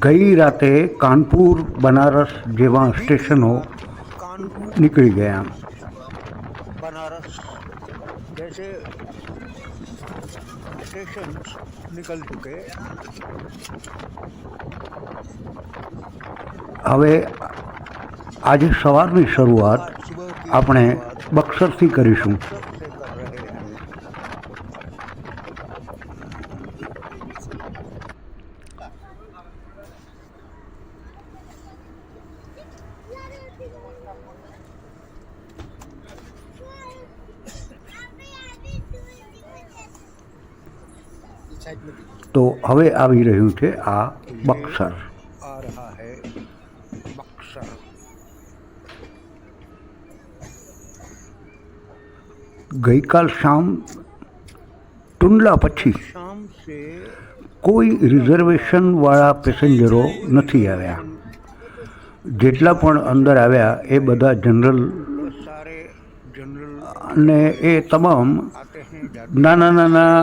ગઈ રાતે કાનપુર બનારસ જેવા સ્ટેશનો कानपुर નીકળી ગયા बनारस जैसे स्टेशन निकल चुके હવે આજે સવારની શરૂઆત आज सुबह की આપણે शुरुआत બક્સરથી કરીશું તો હવે આવી રહ્યું છે આ બક્સર. ગઈકાલ શામ ટુંડલા પછી કોઈ રિઝર્વેશનવાળા પેસેન્જરો નથી આવ્યા. જેટલા પણ અંદર આવ્યા એ બધા જનરલ અને એ તમામ નાના નાના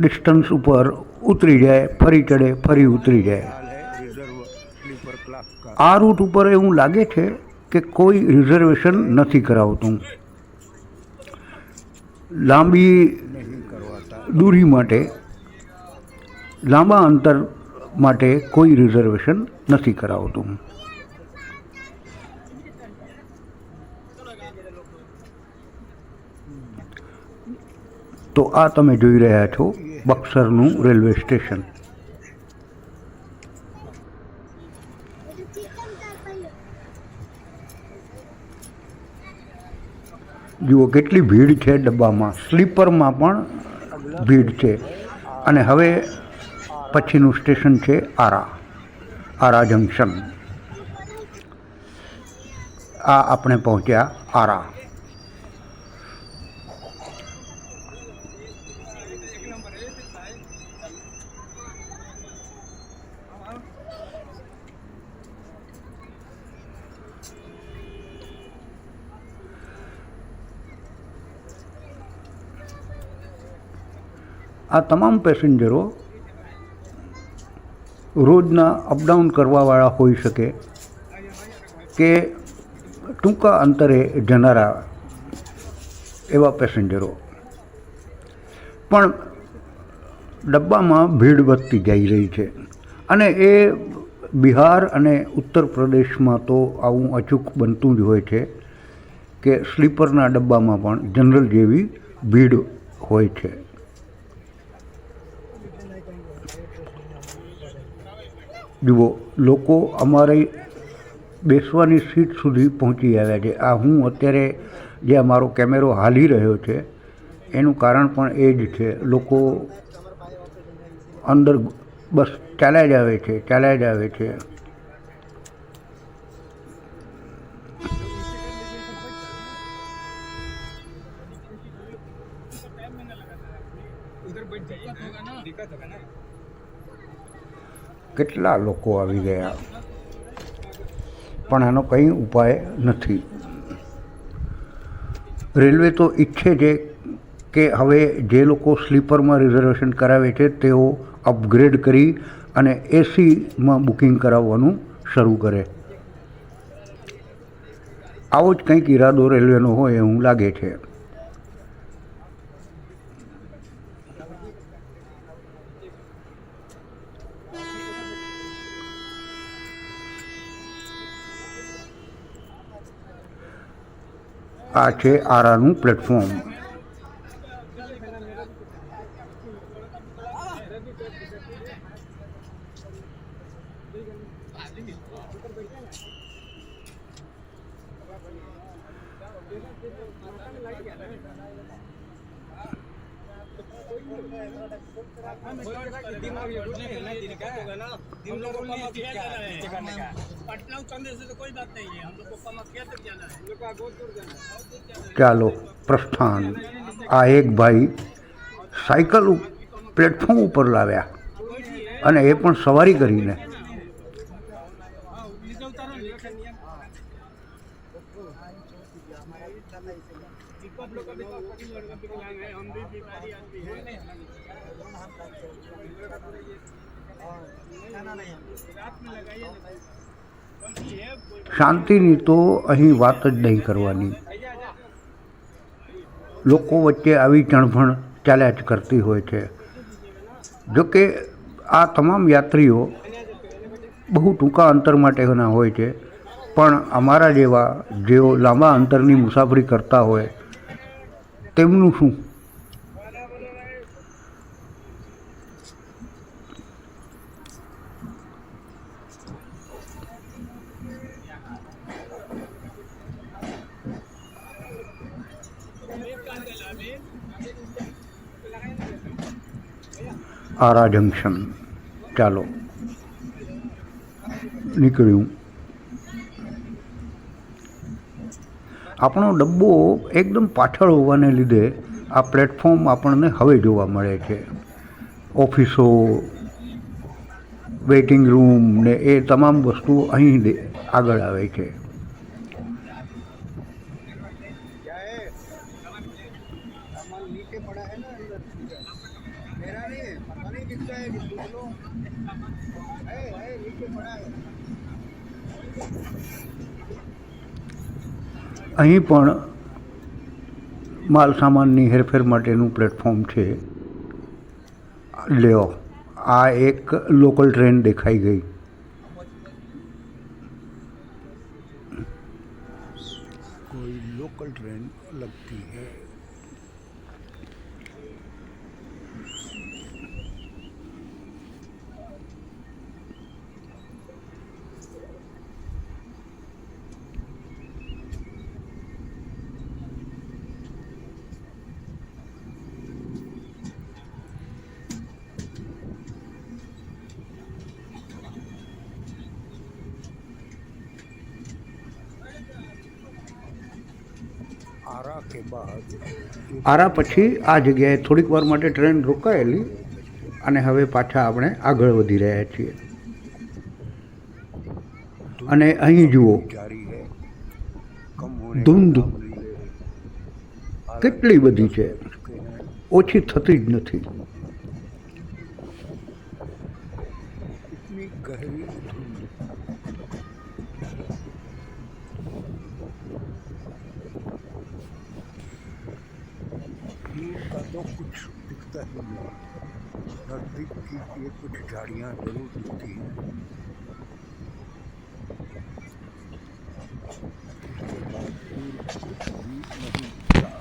ડિસ્ટન્સ ઉપર ઉતરી જાય, ફરી ચડે, ફરી ઉતરી જાય. આ રૂટ ઉપર એવું લાગે છે કે કોઈ રિઝર્વેશન નથી કરાવતું. લાંબી દૂરી માટે, લાંબા અંતર માટે કોઈ રિઝર્વેશન નથી કરાવતું. તો આ તમે જોઈ રહ્યા છો બક્સરનું રેલવે સ્ટેશન. જુઓ, કેટલી ભીડ છે ડબ્બામાં. સ્લીપરમાં પણ ભીડ છે. અને હવે પછીનું સ્ટેશન છે આરા આરા જંકશન. આ આપણે પહોંચ્યા આરા. આ તમામ પેસેન્જરો રોજના અપડાઉન કરવાવાળા હોઈ શકે કે ટૂંકા અંતરે જનારા એવા પેસેન્જરો. પણ ડબ્બામાં ભીડ વધતી જઈ રહી છે અને એ બિહાર અને ઉત્તર પ્રદેશમાં તો આવું અચૂક બનતું જ હોય છે કે સ્લીપરના ડબ્બામાં પણ જનરલ જેવી ભીડ હોય છે. જુઓ, લોકો અમારી બેસવાની સીટ સુધી પહોંચી આવ્યા છે. આ હું અત્યારે જે અમારો કેમેરો હાલી રહ્યો છે, એનું કારણ પણ એ જ છે. લોકો અંદર બસ ચાલ્યા જ આવે છે, ચાલ્યા જ આવે છે. કેટલા લોકો આવી ગયા? પણ આનો કંઈ ઉપાય નથી. રેલવે તો ઈચ્છે છે કે હવે જે લોકો સ્લીપરમાં રિઝર્વેશન કરાવે છે, તેઓ અપગ્રેડ કરી અને એસીમાં બુકિંગ કરાવવાનું શરૂ કરે. આવો જ કંઈક ઈરાદો રેલવેનો હોય એવું લાગે છે. આ છે આરાનું પ્લેટફોર્મ पटना उतरने से तो कोई बात नहीं है हम लोग को कामाख्या तक जाना है हम लोग को बहुत दूर जाना है ચાલો પ્રસ્થાન આ એક ભાઈ સાયકલ ઉપ- પ્લેટફોર્મ ઉપર લાવ્યા અને એ પણ સવારી કરીને શાંતિની તો અહીં વાત જ નહીં કરવાની. લોકો વચ્ચે આવી ચણભણ ચાલ્યા જ કરતી હોય છે. જોકે આ તમામ યાત્રીઓ બહુ ટૂંકા અંતર માટેના હોય છે, પણ અમારા જેવા જેઓ લાંબા અંતરની મુસાફરી કરતા હોય, તેમનું શું? આરા જંકશન ચાલો. નીકળ્યું. આપણો ડબ્બો એકદમ પાછળ હોવાને લીધે આ પ્લેટફોર્મ આપણને હવે જોવા મળે છે. ઓફિસો, વેઇટિંગ રૂમ ને એ તમામ વસ્તુઓ અહીં આગળ આવે છે. અહીં પણ માલ સામાનની હેરફેર માટેનું પ્લેટફોર્મ છે. લ્યો, આ એક લોકલ ટ્રેન દેખાઈ ગઈ. કોઈ લોકલ ટ્રેન લગતી હૈ. આરા પછી આ જગ્યાએ થોડીક વાર માટે ટ્રેન રોકાયેલી અને હવે પાછા આપણે આગળ વધી રહ્યા છીએ. અને અહીં જુઓ, ધૂંધ કેટલી બધી છે. ઓછી થતી જ નથી. की ये कुछ झाड़ियाँ जरूर दिखती हैं उसके बाद दूर कुछ भी नहीं दिखता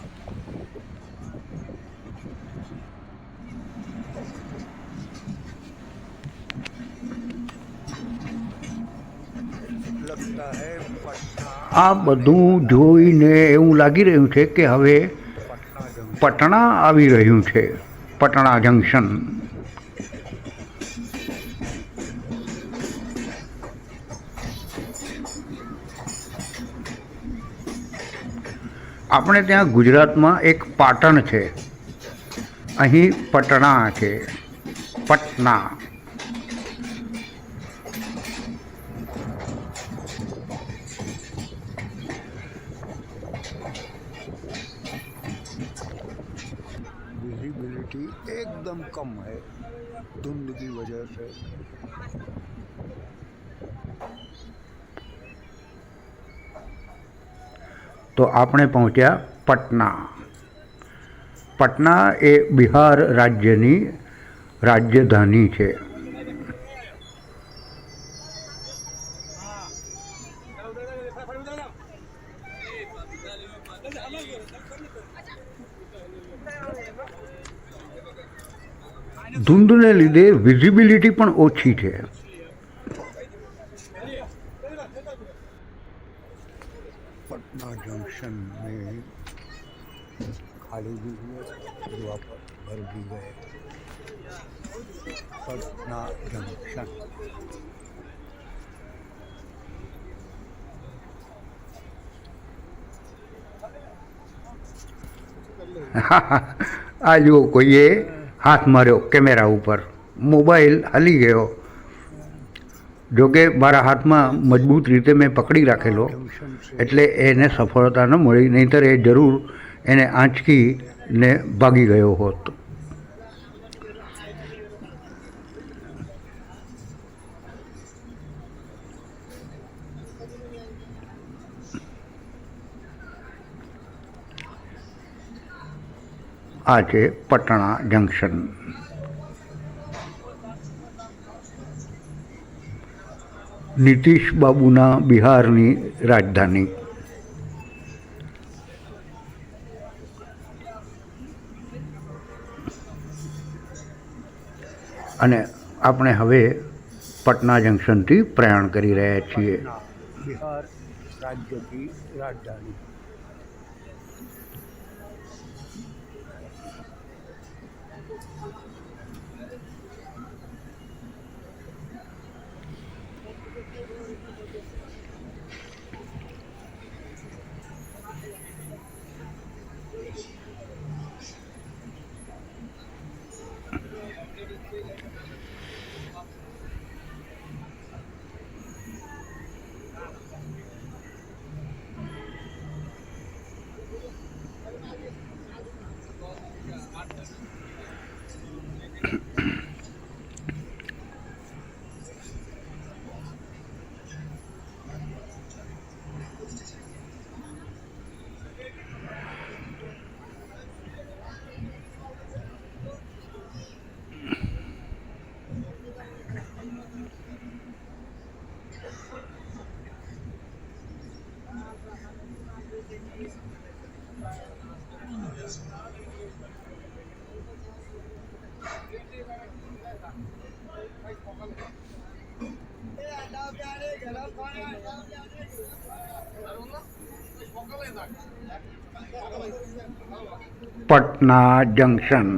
लगता है पटना આ બધું જોઈને એવું લાગી રહ્યું છે કે હવે पटना जंक्शन પટણા આવી રહ્યું છે પટણા જંકશન આપણે ત્યાં ગુજરાતમાં એક પાટણ છે અહીં પટણા છે પટના विजिबिलिटी एकदम कम है धुंध की वजह से તો આપણે પહોંચ્યા પટના. પટના એ બિહાર રાજ્યની રાજ્યધાની છે. ધૂંધને લીધે વિઝિબિલિટી પણ ઓછી છે. पटना जंक्शन में खाली भी हुए जो आप भर भी गए पटना जंक्शन આ જુઓ કોઈએ હાથ માર્યો કેમેરા ઉપર મોબાઈલ હલી ગયો જોકે મારા હાથમાં મજબૂત રીતે મેં પકડી રાખેલો, એટલે એને સફળતા ન મળી, નહીંતર એ જરૂર એને આંચકીને ભાગી ગયો હોત. આ છે પટણા જંકશન. નીતિશ બાબુના બિહારની રાજધાની. અને આપણે હવે પટના જંકશનથી પ્રયાણ કરી રહ્યા છીએ. બિહાર રાજ્યની રાજધાની. પટના જંકશન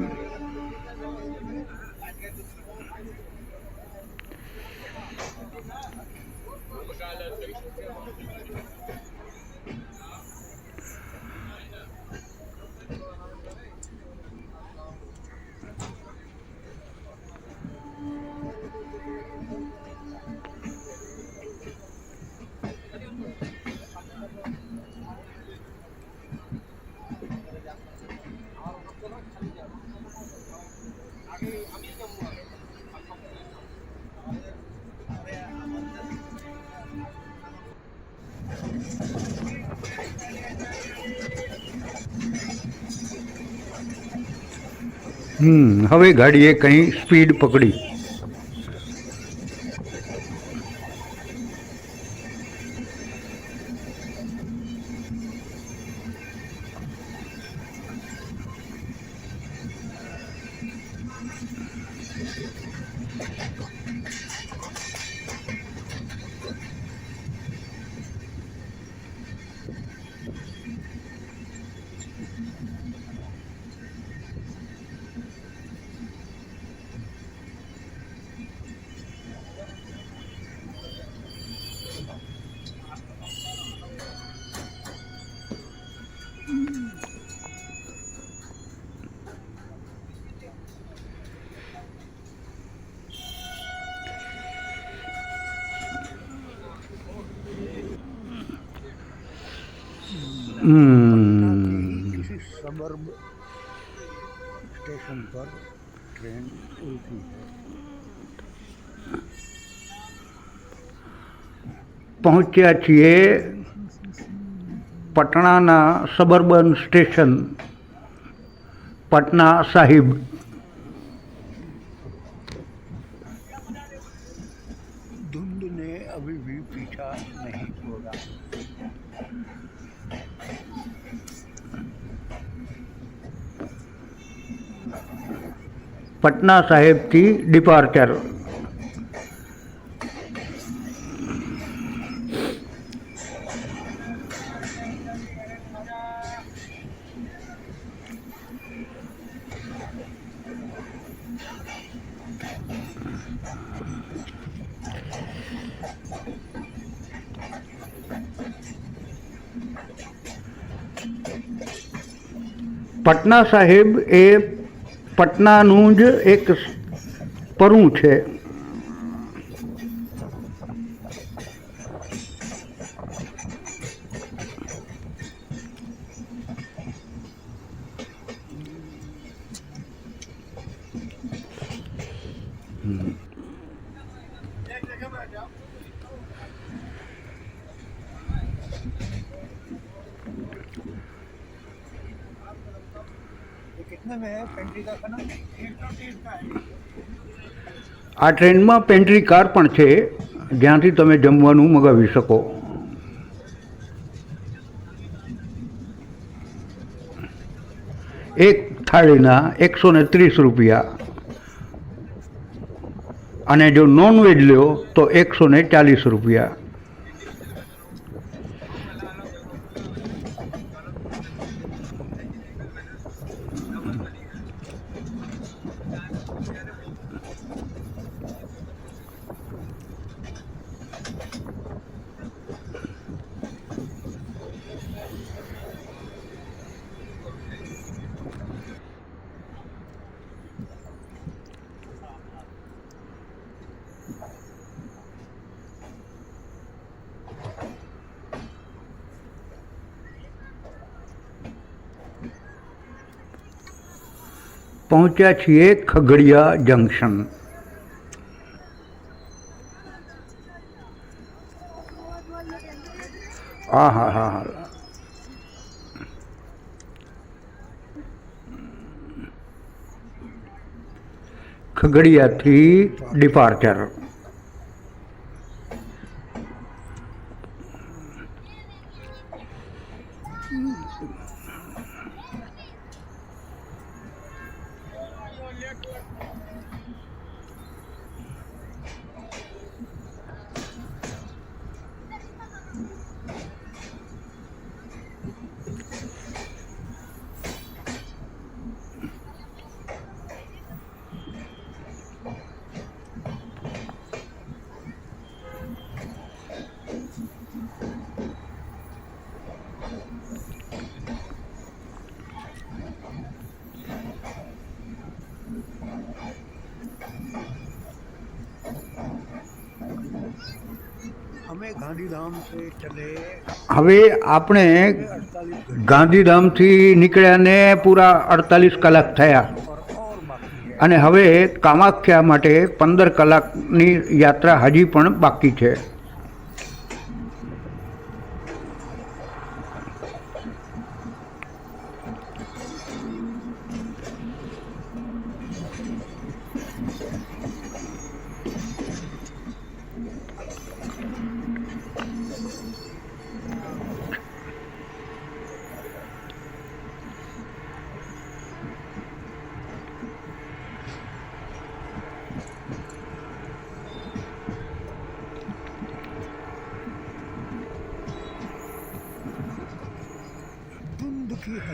હવે ગાડીએ કંઈ સ્પીડ પકડી. સ્ટેશન પર ટ્રેન ઉલટી પહોંચ્યા છીએ પટણાના સબર્બન સ્ટેશન પટના સાહિબ. પટના સાહેબથી ડિપાર્ચર પટના સાહેબ એ પટનાનું જ એક પરું છે. આ ટ્રેનમાં પેન્ટ્રી કાર પણ છે. જ્યાંથી તમે જમવાનું મગાવી શકો. એક થાળીના એકસો ને ત્રીસ રૂપિયા. અને જો નોનવેજ લ્યો તો એકસો ને ચાલીસ રૂપિયા. પહોંચ્યા છીએ ખગડિયા જંકશન આ હા હા હા ખગડિયાથી ડિપાર્ચર હવે આપણે ગાંધીધામથી નીકળ્યાને પૂરા અડતાલીસ કલાક થયા. અને હવે કામાખ્યા માટે પંદર કલાકની યાત્રા હજી પણ બાકી છે.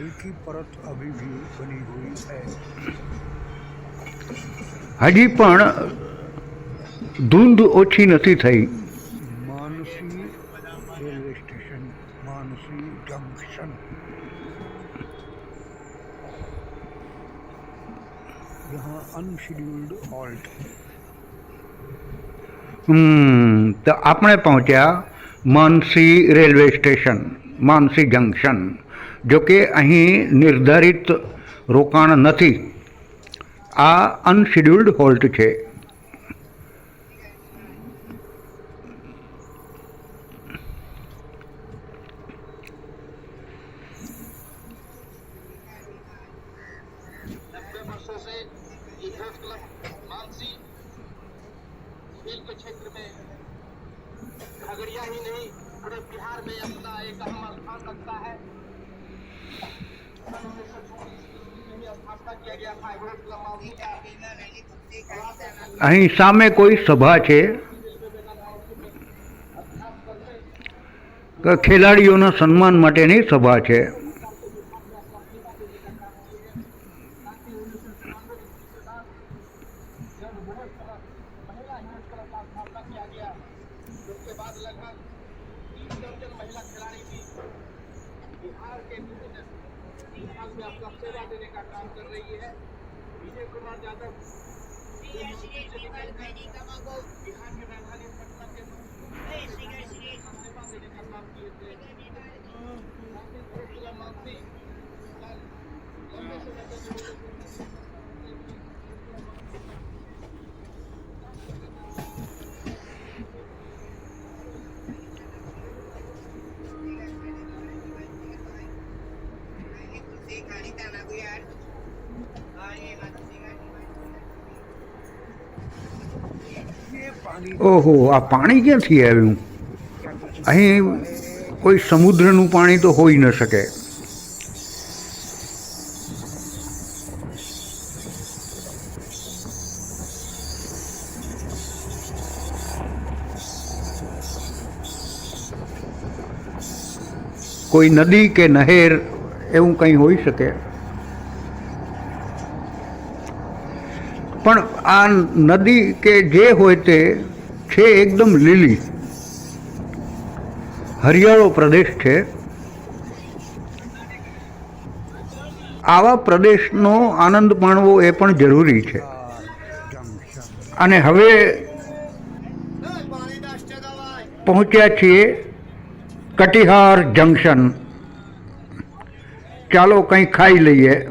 हल्की परत अभी भी बनी हुई है હજી પણ ધૂંધ ઓછી નથી થઈ Mansi railway station Mansi junction यहाँ अनशेड्यूल्ड हॉल्ट હમ તો આપણે પહોંચ્યા Mansi railway station Mansi junction જો કે અહીં નિર્ધારિત રોકાણ નથી. આ અનશેડ્યુલ્ડ હોલ્ટ છે. અહીં સામે કોઈ સભા છે? ખેલાડીઓના સન્માન માટેની સભા છે? ઓહો, આ પાણી ક્યાંથી આવ્યું? અહીં કોઈ સમુદ્રનું પાણી તો હોઈ ન શકે. કોઈ નદી કે નહેર એવું કંઈ હોઈ શકે. પણ આ નદી કે જે હોય તે છે એકદમ લીલી. હરિયાળો પ્રદેશ છે. આવા પ્રદેશનો આનંદ માણવો એ પણ જરૂરી છે. અને હવે પહોંચ્યા છીએ કટિહાર જંકશન. ચાલો કંઈ ખાઈ લઈએ.